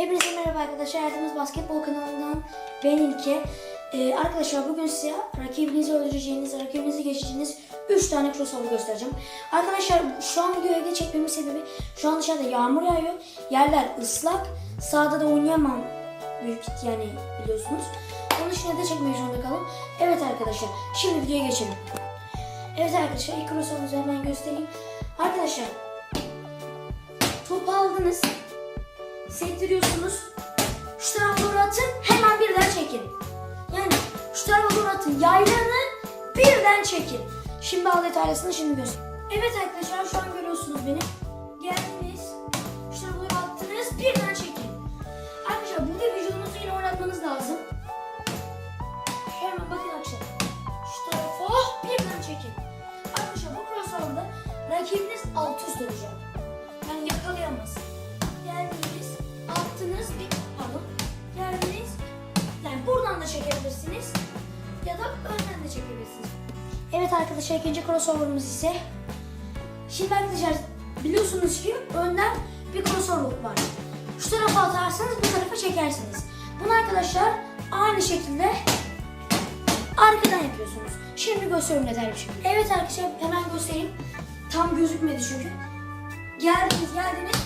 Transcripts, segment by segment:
Hepinize merhaba arkadaşlar. Hayatımız Basketbol kanalından ben İlke. Ee, arkadaşlar bugün size rakibinizi öldüreceğiniz, rakibinizi geçeceğiniz 3 tane crossover göstereceğim. Arkadaşlar şu an videoyu evde çekmemin sebebi şu an dışarıda yağmur yağıyor. Yerler ıslak. Sahada da oynayamam büyük yani biliyorsunuz. Onun için evde çekmek zorunda kalın. Evet arkadaşlar şimdi videoya geçelim. Evet arkadaşlar ilk crossover'ımızı hemen göstereyim. Arkadaşlar topu aldınız sektiriyorsunuz. Şu tarafa doğru atın. Hemen birden çekin. Yani şu tarafa doğru atın. Yaylarını birden çekin. Şimdi al detaylısını şimdi göster. Evet arkadaşlar şu an görüyorsunuz beni. Geldiniz. Şu tarafa doğru attınız. Birden çekin. Arkadaşlar burada vücudunuzu yine oynatmanız lazım. Hemen bakın arkadaşlar. Şu tarafa oh, birden çekin. Arkadaşlar bu crossover'da rakibiniz alt üst olacak. Yani yakalayamaz. Ya da önden de çekebilirsiniz. Evet arkadaşlar ikinci crossover'ımız ise Şimdi arkadaşlar biliyorsunuz ki önden bir crossover var. Şu tarafa atarsanız bu tarafa çekersiniz. Bunu arkadaşlar aynı şekilde arkadan yapıyorsunuz. Şimdi gösteriyorum neler bir şey. Evet arkadaşlar hemen göstereyim. Tam gözükmedi çünkü. Geldiniz geldiniz.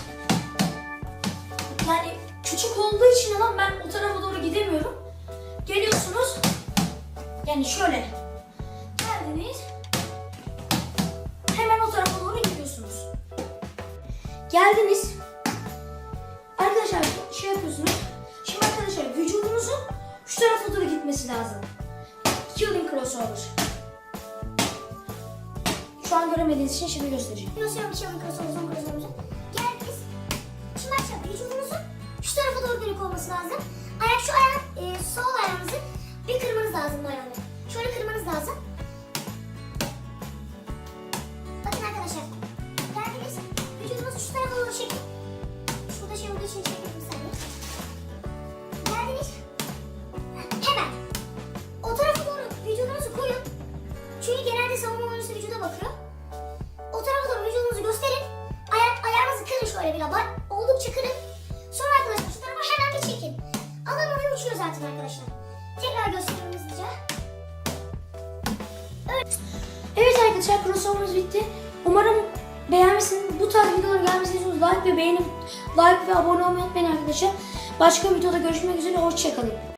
Yani küçük olduğu için adam ben o tarafa doğru gidemiyorum. Geliyorsunuz. Yani şöyle. Geldiniz. Hemen o tarafa doğru gidiyorsunuz. Geldiniz. Arkadaşlar şey yapıyorsunuz. Şimdi arkadaşlar vücudunuzun şu tarafa doğru gitmesi lazım. Killing crossover. Şu an göremediğiniz için şimdi göstereceğim. Gösteriyorum çabuk crossover'ımızın crossover'ımızı. Geldiniz. Şimdi arkadaşlar vücudunuzun şu tarafa doğru dönük olması lazım. Ayak şu ayağın e, sol ayağınızı bir kırmanız lazım ayağını. Şöyle kırmanız lazım. Bakın arkadaşlar. Geldiniz. Vücudunuzu şu tarafa doğru çekin. Şurada şey olduğu için bir saniye. Geldiniz. Hemen. O tarafa doğru vücudunuzu koyun. Çünkü genelde savunma oyuncusu vücuda bakıyor. O tarafa doğru vücudunuzu gösterin. Ayak, ayağınızı kırın şöyle bir abar. Oldukça kırın. Sonra arkadaşlar şu tarafa hemen bir çekin. Adam oraya uçuyor zaten arkadaşlar. Tekrar gösteriyorum hızlıca. Evet arkadaşlar crossover'ımız bitti. Umarım beğenmişsiniz. Bu tarz videolar gelmesini istiyorsanız like ve beğenip like ve abone olmayı unutmayın arkadaşlar. Başka videoda görüşmek üzere. Hoşçakalın.